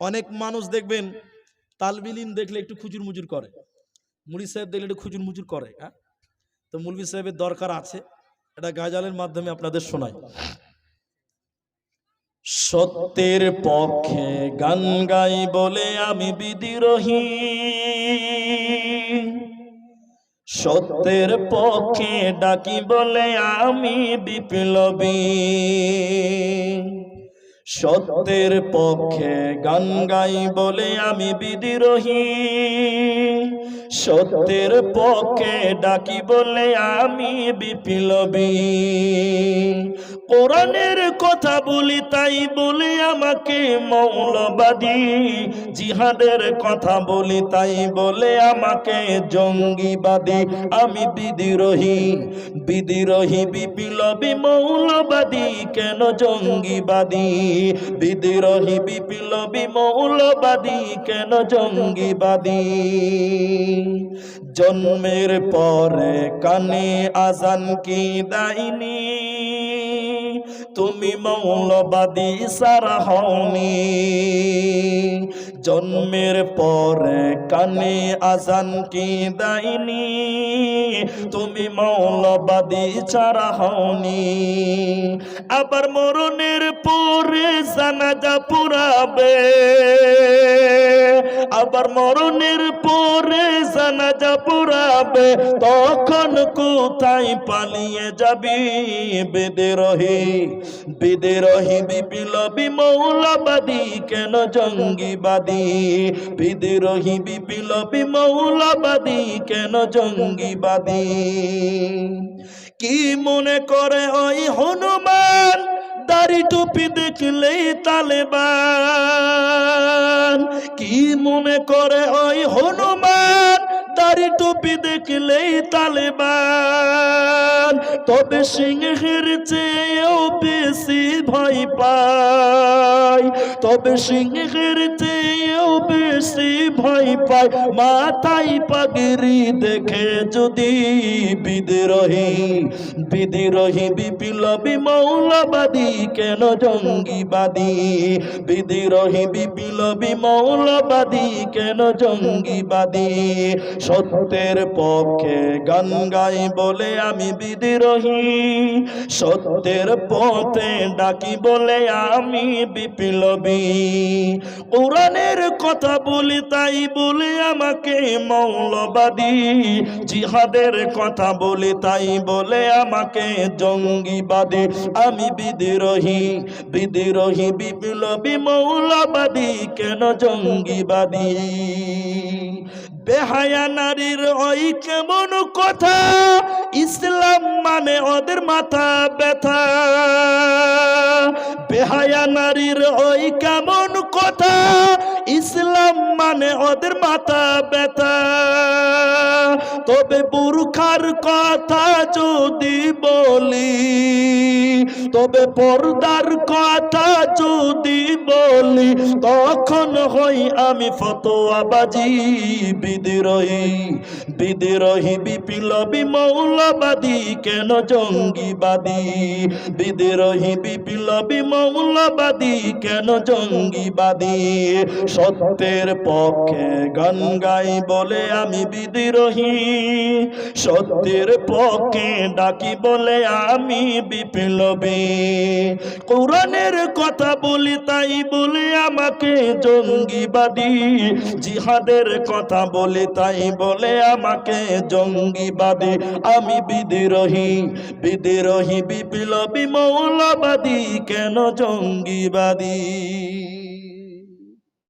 অনেক মানুষ দেখবেন তালবিলিম দেখলে একটু খুচুর মুচুর করে। মুড়ি সাহেব দেখলে একটু খুচুর মুচুর করে হ্যাঁ? তো মুলবি সাহেবের দরকার আছে, এটা গাজালের মাধ্যমে আপনাদের শোনাই। সত্যের পক্ষে গান গাই বলে আমি বিদ্রোহী। সত্যের পক্ষে ডাকি বলে আমি বিপ্লবী। সত্যের পক্ষে গান গাই বলে আমি বিদ্রোহী। সত্যের পক্ষে ডাকি বলে আমি বিপ্লবী। কোরআনের কথা বলি, তাই বলে আমাকে মৌলবাদী। জিহাদের কথা বলি, তাই বলে আমাকে জঙ্গিবাদী। আমি বিদ্রোহী বিদ্রোহী বিপ্লবী মৌলবাদী, কেন জঙ্গিবাদী? বিদ্রোহী বিপ্লবী মৌলবাদী, কেন জঙ্গিবাদী? জন্মের পরে কানে আজান কি দাইনি তুমি মৌলবাদী সারা হওনি। জন্মের পরে কানে আজান কি দাইনি তুমি মৌলবাদী ছাড়া হওনি। আবার মরণের পরে জানাজা পুরাবে। আবার মরণের পরে জানাজা পুরাবে। তখন কোথায় পালিয়ে যাবি? বেদে রহি বেদেরহি বিদেরহি বিপ্লবী মৌলবাদী। কেন জঙ্গিবাদী বিদেরহি বিপ্লবী মৌলবাদী, কেন জঙ্গিবাদী? কি মনে করে ওই হনুমান? দাড়ি টুপি দেখলেই তালেবান। কি মনে করে ওই হনুমান? দাড়ি টুপি দেখলেই তালেবান। তবে সিংহের চেয়েও বেশি ভয় পায়। তবে সিংহের চেয়েও বেশি ভয় পায়। মাথায় পাগড়ি দেখে যদি বিদ্রোহী বিদ্রোহী বিপ্লবী মৌলবাদী কেন জঙ্গিবাদী? বিদ্রোহী বিপ্লবী মৌলবাদী কেন জঙ্গিবাদী? সত্যের পক্ষে গান গাই বলে আমি বিদ্রোহী। সত্যের পথে ডাকি বলে আমি বিপ্লবী। কোরআনের কথা বলি, তাই বলে আমাকে মৌলবাদী। জিহাদের কথা বলি, তাই বলে আমাকে জঙ্গিবাদী। আমি বিদ্রোহী বিদ্রোহী, বিপ্লবী, মৌলবাদী, কেন জঙ্গিবাদী? বেহায়া নারীর ওই কেমন কথা? ইসলাম মানে ওদের মাথা ব্যথা। বেহায়া নারীর ওই কেমন কথা? ইসলাম মানে ওদের মাথা ব্যথা। তবে বুরখার কথা যদি বলি, তবে পর্দার কথা যদি বলি, তখন হই আমি ফতোয়াবাজি বিদ্রোহী বিদ্রোহী, বিপ্লবী, মৌলবাদী, কেন জঙ্গিবাদী? বিদ্রোহী, বিপ্লবী, মৌলবাদী, কেন জঙ্গিবাদী? সত্যের পক্ষে গান গাই বলে আমি বিদ্রোহী। সত্যের পক্ষে ডাকি বলে আমি বিপ্লবী। কোরআনের কথা বলি তাই বলে আমাকে জঙ্গিবাদী। জিহাদের কথা বলে তাই বলে আমাকে জঙ্গিবাদী। আমি বিদ্রোহী বিদ্রোহী, বিপ্লবী, মৌলবাদী, কেন জঙ্গিবাদী?